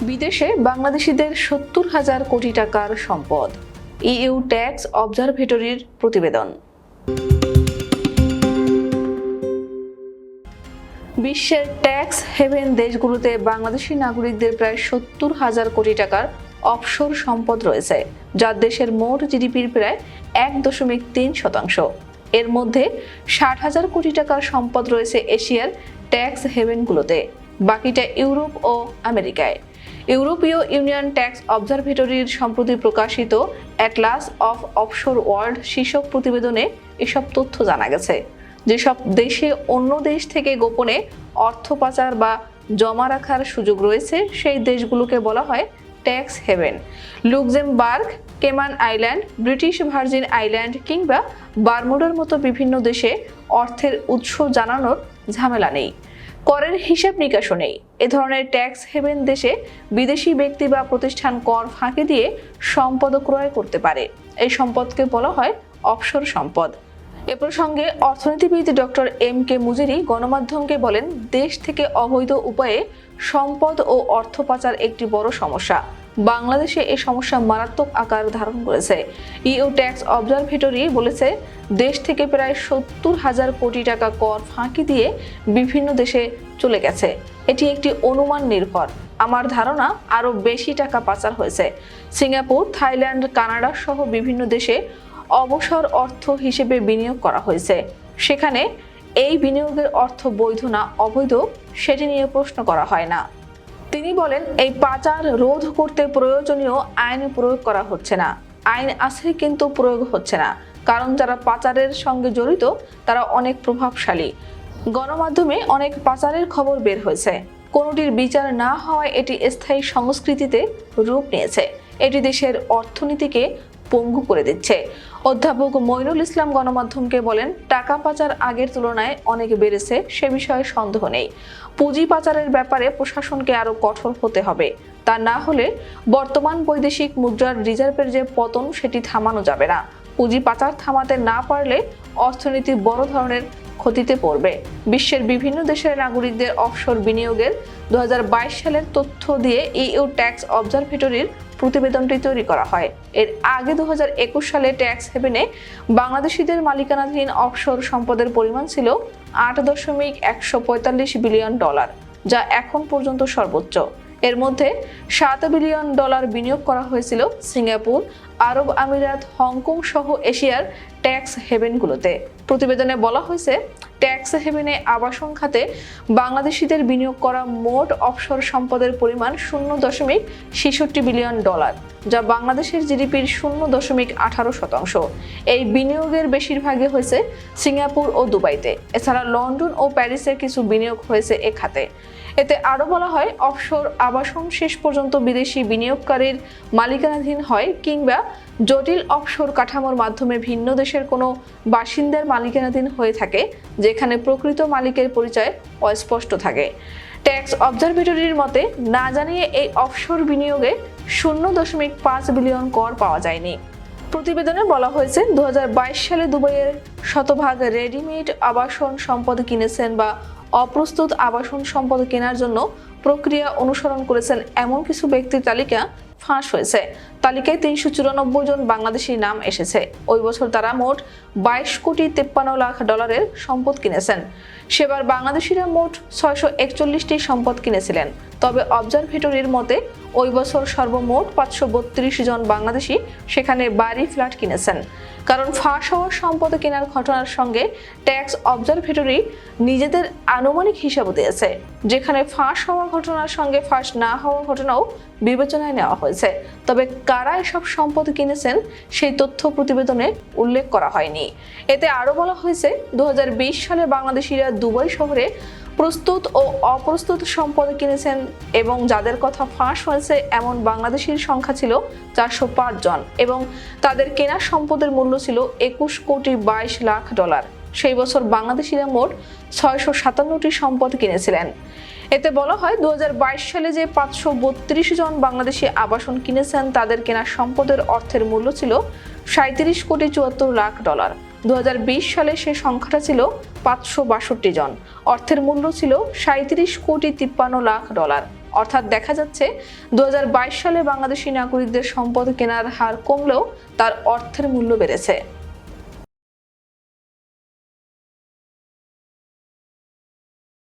বিদেশে বাংলাদেশিদের সত্তর হাজার কোটি টাকার সম্পদ। ইইউ ট্যাক্স অবজারভেটরির প্রতিবেদন। বিশ্বের ট্যাক্স হেভেন দেশগুলোতে বাংলাদেশি নাগরিকদের প্রায় সত্তর হাজার কোটি টাকার অফশোর সম্পদ রয়েছে, যা দেশের মোট জিডিপির প্রায় এক দশমিক তিন শতাংশ। এর মধ্যে ষাট হাজার কোটি টাকার সম্পদ রয়েছে এশিয়ার ট্যাক্স হেভেনগুলোতে, বাকিটা ইউরোপ ও আমেরিকায়। ইউরোপীয় ইউনিয়ন ট্যাক্স অবজারভেটরির সম্প্রতি প্রকাশিত অ্যাটলাস অফ অফশোর ওয়ার্ল্ড শীর্ষক প্রতিবেদনে এসব তথ্য জানা গেছে। যেসব দেশে অন্য দেশ থেকে গোপনে অর্থ পাচার বা জমা রাখার সুযোগ রয়েছে, সেই দেশগুলোকে বলা হয় tax haven. Luxembourg, Cayman Island, British Virgin Island কিংবা বারমুডার মতো বিভিন্ন দেশে অর্থের উৎস জানানোর ঝামেলা নেই। করের হিসাব নিকাশও নেই। এ ধরনের ট্যাক্স হেভেন দেশে বিদেশি ব্যক্তি বা প্রতিষ্ঠান কর ফাঁকি দিয়ে সম্পদ ক্রয় করতে পারে। এই সম্পদকে বলা হয় অবসর সম্পদ। এ প্রসঙ্গে অর্থনীতিবিদ ডক্টর এম কে মুজিরি গণমাধ্যমকে বলেন, দেশ থেকে অবৈধ উপায়ে সম্পদ ও অর্থ পাচার একটি বড় সমস্যা। বাংলাদেশে এই সমস্যা মারাত্মক আকার ধারণ করেছে। ইউ ট্যাক্স অবজারভেটরি বলেছে, দেশ থেকে প্রায় সত্তর হাজার কোটি টাকা কর ফাঁকি দিয়ে বিভিন্ন দেশে চলে গেছে। এটি একটি অনুমান নির্ভর। আমার ধারণা, আরও বেশি টাকা পাচার হয়েছে। সিঙ্গাপুর, থাইল্যান্ড, কানাডা সহ বিভিন্ন দেশে অবসর অর্থ হিসেবে বিনিয়োগ করা হয়েছে। সেখানে এই বিনিয়োগের অর্থ বৈধ না অবৈধ, সেটি নিয়ে প্রশ্ন করা হয় না। তিনি বলেন, এই পাচার রোধ করতে প্রয়োজনীয় আইন প্রয়োগ করা হচ্ছে না। আইন আছে কিন্তু প্রয়োগ হচ্ছে না। কারণ যারা পাচারের সঙ্গে জড়িত, তারা অনেক প্রভাবশালী। গণমাধ্যমে অনেক পাচারের খবর বের হয়েছে। কোনোটির বিচার না হওয়ায় এটি স্থায়ী সংস্কৃতিতে রূপ নিয়েছে। এটি দেশের অর্থনীতিকে পঙ্গু করে দিচ্ছে। অধ্যাপক মইনুল ইসলাম গণমাধ্যমকে বলেন, টাকা পাচার আগের তুলনায় অনেক বেড়েছে, সে বিষয়ে সন্দেহ নেই। পুঁজি পাচারের ব্যাপারে প্রশাসনকে আরও কঠোর হতে হবে। তা না হলে বর্তমান বৈদেশিক মুদ্রার রিজার্ভের যে পতন, সেটি থামানো যাবে না। পুঁজি পাচার থামাতে না পারলে অর্থনীতি বড় ধরনের ক্ষতিতে পড়বে। বিশ্বের বিভিন্ন দেশের নাগরিকদের অফশোর বিনিয়োগের দু হাজার বাইশ সালের তথ্য দিয়ে ইইউ ট্যাক্স অবজারভেটরির প্রতিবেদনটি তৈরি করা হয়। এর আগে দু হাজার একুশ সালে ট্যাক্স হেভেনে বাংলাদেশিদের মালিকানাধীন অফশোর সম্পদের পরিমাণ ছিল আট দশমিক একশো পঁয়তাল্লিশ বিলিয়ন ডলার, যা এখন পর্যন্ত সর্বোচ্চ। এর মধ্যে সাত বিলিয়ন ডলার বিনিয়োগ করা হয়েছিল সিঙ্গাপুর, আরব আমিরাত, হংকং সহ এশিয়ার ট্যাক্স হেভেনগুলোতে প্রতিবেদনে বলা হয়েছে ট্যাক্স হেভেনে আবাসন খাতে বাংলাদেশিদের বিনিয়োগ করা মোট অফশোর সম্পদের পরিমাণ শূন্য দশমিক ছেষট্টি বিলিয়ন ডলার, যা বাংলাদেশের জিডিপির শূন্য দশমিক আঠারো শতাংশ। এই বিনিয়োগের বেশিরভাগই হয়েছে সিঙ্গাপুর ও দুবাইতে। এছাড়া লন্ডন ও প্যারিসের কিছু বিনিয়োগ হয়েছে এ খাতে। এতে আরও বলা হয়, অফশোর আবাসন শেষ পর্যন্ত বিদেশি বিনিয়োগকারীর মালিকানাধীন হয় কিংবা জটিল অফশোর কাঠামোর মাধ্যমে ভিন্ন দেশের কোনো বাসিন্দার মালিকানাধীন হয়ে থাকে, যেখানে প্রকৃত মালিকের পরিচয় অস্পষ্ট থাকে। ট্যাক্স অবজারভেটরির মতে, না জানিয়ে এই অফশোর বিনিয়োগে শূন্য দশমিক পাঁচ বিলিয়ন কর পাওয়া যায়নি। প্রতিবেদনে বলা হয়েছে দু হাজার বাইশ সালে দুবাইয়ের শতভাগ রেডিমেড আবাসন সম্পদ কিনেছেন বা অপ্রস্তুত আবাসন সম্পদ কেনার জন্য প্রক্রিয়া অনুসরণ করেছেন এমন কিছু ব্যক্তির তালিকা ফাঁস হয়েছে। তালিকায় তিনশো চুরানব্বই জন বাংলাদেশির নাম এসেছে। ওই বছর তারা মোট বাইশ কোটি তেপ্পান্ন লাখ ডলারের সম্পদ কিনেছেন। সেবার বাংলাদেশিরা মোট ছয়শো একচল্লিশটি সম্পদ কিনেছিলেন। তবে অবজারভেটরির মতে ওই বছর সর্বমোট পাঁচশো বত্রিশ জন বাংলাদেশি সেখানে বাড়ি, ফ্ল্যাট কিনেছেন। কারণ ফাঁস হওয়ার সম্পদ কেনার ঘটনার সঙ্গে ট্যাক্স অবজারভেটরি নিজেদের আনুমানিক হিসাবও দিয়েছে। যেখানে ফাঁস হওয়া ঘটনার সঙ্গে ফাঁস না হওয়া ঘটনাও বিবেচনায় নেওয়া হয়েছে। তবে কারা এসব সম্পদ কিনেছেন সেই তথ্য প্রতিবেদনে উল্লেখ করা হয়নি। এতে আরও বলা হয়েছে, দু হাজার বিশ সালে বাংলাদেশিরা দুবাই শহরে প্রস্তুত ও অপ্রস্তুত সম্পদ কিনেছেন এবং যাদের কথা ফাঁস হয়েছে এমন বাংলাদেশির সংখ্যা ছিল চারশো পাঁচ জন এবং তাদের কেনা সম্পদের মূল্য ছিল একুশ কোটি বাইশ লাখ ডলার। সেই বছর বাংলাদেশিরা মোট ছয়শো সাতান্নটি সম্পদ কিনেছিলেন। এতে বলা হয় দু হাজার বাইশ সালে যে পাঁচশো বত্রিশ জন বাংলাদেশি আবাসন কিনেছেন তাদের কেনা সম্পদের অর্থের মূল্য ছিল সাঁত্রিশ কোটি চুয়াত্তর লাখ ডলার। দু হাজার বিশ সালে সে সংখ্যাটা ছিল পাঁচশো বাষট্টি জন। অর্থের মূল্য ছিল সাঁত্রিশ কোটি তিপ্পান্ন লাখ ডলার। অর্থাৎ দেখা যাচ্ছে দু হাজার বাইশ সালে বাংলাদেশি নাগরিকদের সম্পদ কেনার হার কমলেও তার অর্থের মূল্য বেড়েছে।